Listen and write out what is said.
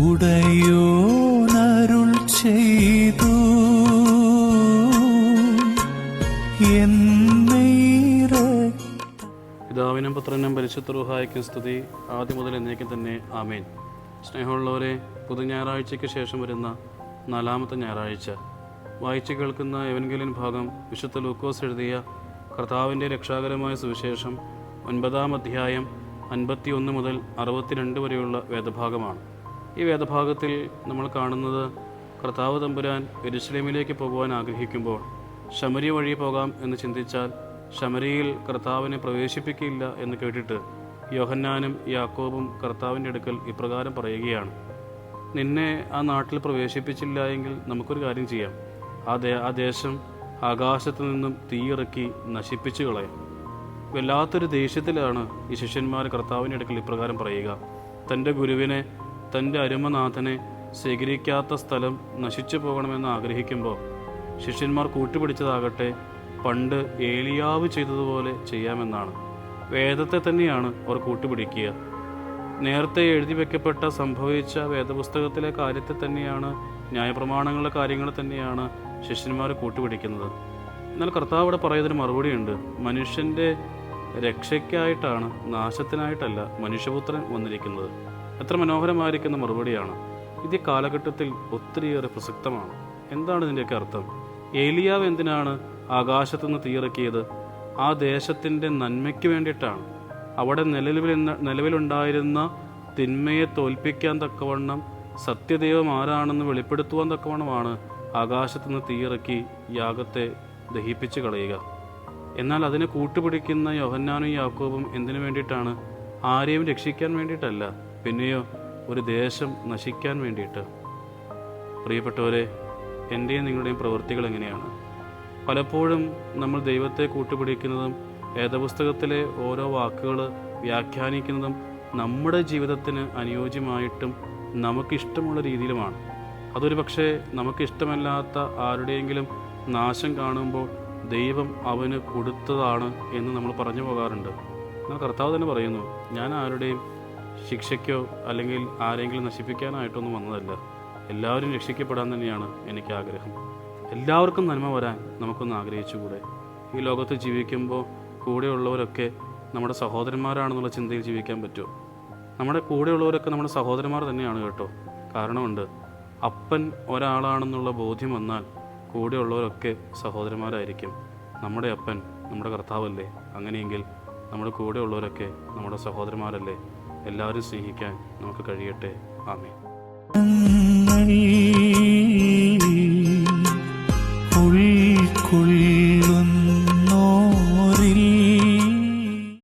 ഉടയോനരുൾ ചെയ്തു. പിതാവിനും പുത്രനും പരിശുദ്ധ റുഹായ്ക്കും സ്തുതി. ആദ്യം മുതൽ എന്നേക്കും തന്നെ ആമേൻ. സ്നേഹമുള്ളവരെ പുതു ഞായറാഴ്ചയ്ക്ക് ശേഷം വരുന്ന നാലാമത്തെ ഞായറാഴ്ച. വായിച്ചു കേൾക്കുന്ന എവൻഗലിൻ ഭാഗം വിശുദ്ധ ലൂക്കോസ് എഴുതിയ കർത്താവിന്റെ രക്ഷാകരമായ സുവിശേഷം ഒൻപതാം അധ്യായം അൻപത്തി ഒന്ന് മുതൽ അറുപത്തിരണ്ട് വരെയുള്ള വേദഭാഗമാണ്. ഈ വേദഭാഗത്തിൽ നമ്മൾ കാണുന്നത് കർത്താവ് തമ്പുരാൻ എരുസലേമിലേക്ക് പോകുവാൻ ആഗ്രഹിക്കുമ്പോൾ ശമരി വഴി പോകാം എന്ന് ചിന്തിച്ചാൽ ശമരിയിൽ കർത്താവിനെ പ്രവേശിപ്പിക്കില്ല എന്ന് കേട്ടിട്ട് യോഹന്നാനും യാക്കോബും കർത്താവിന്റെ അടുക്കൽ ഇപ്രകാരം പറയുകയാണ്. നിന്നെ ആ നാട്ടിൽ പ്രവേശിപ്പിച്ചില്ല എങ്കിൽ നമുക്കൊരു കാര്യം ചെയ്യാം. ആ ദേ ആ ദേശം ആകാശത്തു നിന്നും തീയിറക്കി നശിപ്പിച്ചു കളയാം. വല്ലാത്തൊരു ദേഷ്യത്തിലാണ് ഈ ശിഷ്യന്മാർ കർത്താവിന്റെ അടുക്കൽ ഇപ്രകാരം പറയുക. തന്റെ ഗുരുവിനെ തന്റെ അരുമനാഥനെ സ്വീകരിക്കാത്ത സ്ഥലം നശിച്ചു പോകണമെന്ന് ആഗ്രഹിക്കുമ്പോൾ ശിഷ്യന്മാർ കൂട്ടുപിടിച്ചതാകട്ടെ പണ്ട് ഏലിയാവ് ചെയ്തതുപോലെ ചെയ്യാമെന്നാണ്. വേദത്തെ തന്നെയാണ് അവർ കൂട്ടുപിടിക്കുക. നേരത്തെ എഴുതി വെക്കപ്പെട്ട സംഭവിച്ച വേദപുസ്തകത്തിലെ കാര്യത്തെ തന്നെയാണ് ന്യായപ്രമാണങ്ങളുടെ കാര്യങ്ങൾ തന്നെയാണ് ശിഷ്യന്മാർ കൂട്ടുപിടിക്കുന്നത്. എന്നാൽ കർത്താവ് ഇവിടെ പറയുന്നതിന് മറുപടിയുണ്ട്. മനുഷ്യന്റെ രക്ഷയ്ക്കായിട്ടാണ് നാശത്തിനായിട്ടല്ല മനുഷ്യപുത്രൻ വന്നിരിക്കുന്നത്. എത്ര മനോഹരമായിരിക്കുന്ന മറുപടിയാണ്. ഇത് കാലഘട്ടത്തിൽ ഒത്തിരിയേറെ പ്രസക്തമാണ്. എന്താണ് ഇതിന്റെയൊക്കെ അർത്ഥം? ഏലിയാവ് എന്തിനാണ് ആകാശത്തു നിന്ന് തീയിറക്കിയത്? ആ ദേശത്തിന്റെ നന്മയ്ക്ക് വേണ്ടിയിട്ടാണ്. അവിടെ നിലവിൽ നിലവിലുണ്ടായിരുന്ന തിന്മയെ തോൽപ്പിക്കാൻ തക്കവണ്ണം സത്യദൈവം ആരാണെന്ന് വെളിപ്പെടുത്തുവാൻ തക്കവണ്ണമാണ് ആകാശത്തുനിന്ന് തീയിറക്കി യാഗത്തെ ദഹിപ്പിച്ച് കളയുക. എന്നാൽ അതിനെ കൂട്ടുപിടിക്കുന്ന യോഹന്നാനും യാക്കോബും എന്തിനു വേണ്ടിയിട്ടാണ്? ആരെയും രക്ഷിക്കാൻ വേണ്ടിയിട്ടല്ല. പിന്നെയോ ഒരു ദേശം നശിക്കാൻ വേണ്ടിയിട്ട്. പ്രിയപ്പെട്ടവരെ എന്റെയും നിങ്ങളുടെയും പ്രവൃത്തികൾ എങ്ങനെയാണ്? പലപ്പോഴും നമ്മൾ ദൈവത്തെ കൂട്ടുപിടിക്കുന്നതും വേദപുസ്തകത്തിലെ ഓരോ വാക്കുകൾ വ്യാഖ്യാനിക്കുന്നതും നമ്മുടെ ജീവിതത്തിന് അനുയോജ്യമായിട്ടും നമുക്കിഷ്ടമുള്ള രീതിയിലുമാണ്. അതൊരു പക്ഷേ നമുക്കിഷ്ടമല്ലാത്ത ആരുടെയെങ്കിലും നാശം കാണുമ്പോൾ ദൈവം അവന് കൊടുത്തതാണ് എന്ന് നമ്മൾ പറഞ്ഞു പോകാറുണ്ട്. എന്നാൽ കർത്താവ് തന്നെ പറയുന്നു ഞാൻ ആരുടെയും ശിക്ഷയ്ക്കോ അല്ലെങ്കിൽ ആരെങ്കിലും നശിപ്പിക്കാനായിട്ടൊന്നും വന്നതല്ല. എല്ലാവരും രക്ഷിക്കപ്പെടാൻ തന്നെയാണ് എനിക്ക് ആഗ്രഹം. എല്ലാവർക്കും നന്മ വരാൻ നമുക്കൊന്ന് ആഗ്രഹിച്ചുകൂടെ? ഈ ലോകത്ത് ജീവിക്കുമ്പോൾ കൂടെയുള്ളവരൊക്കെ നമ്മുടെ സഹോദരന്മാരാണെന്നുള്ള ചിന്തയിൽ ജീവിക്കാൻ പറ്റുമോ? നമ്മുടെ കൂടെയുള്ളവരൊക്കെ നമ്മുടെ സഹോദരന്മാർ തന്നെയാണ് കേട്ടോ. കാരണമുണ്ട് അപ്പൻ ഒരാളാണെന്നുള്ള ബോധ്യം വന്നാൽ കൂടെയുള്ളവരൊക്കെ സഹോദരന്മാരായിരിക്കും. നമ്മുടെ അപ്പൻ നമ്മുടെ കർത്താവല്ലേ? അങ്ങനെയെങ്കിൽ നമ്മുടെ കൂടെയുള്ളവരൊക്കെ നമ്മുടെ സഹോദരന്മാരല്ലേ? എല്ലാവരും സ്നേഹിക്കാൻ നമുക്ക് കഴിയട്ടെ. ആമേ ഉൾക്കൊള്ളും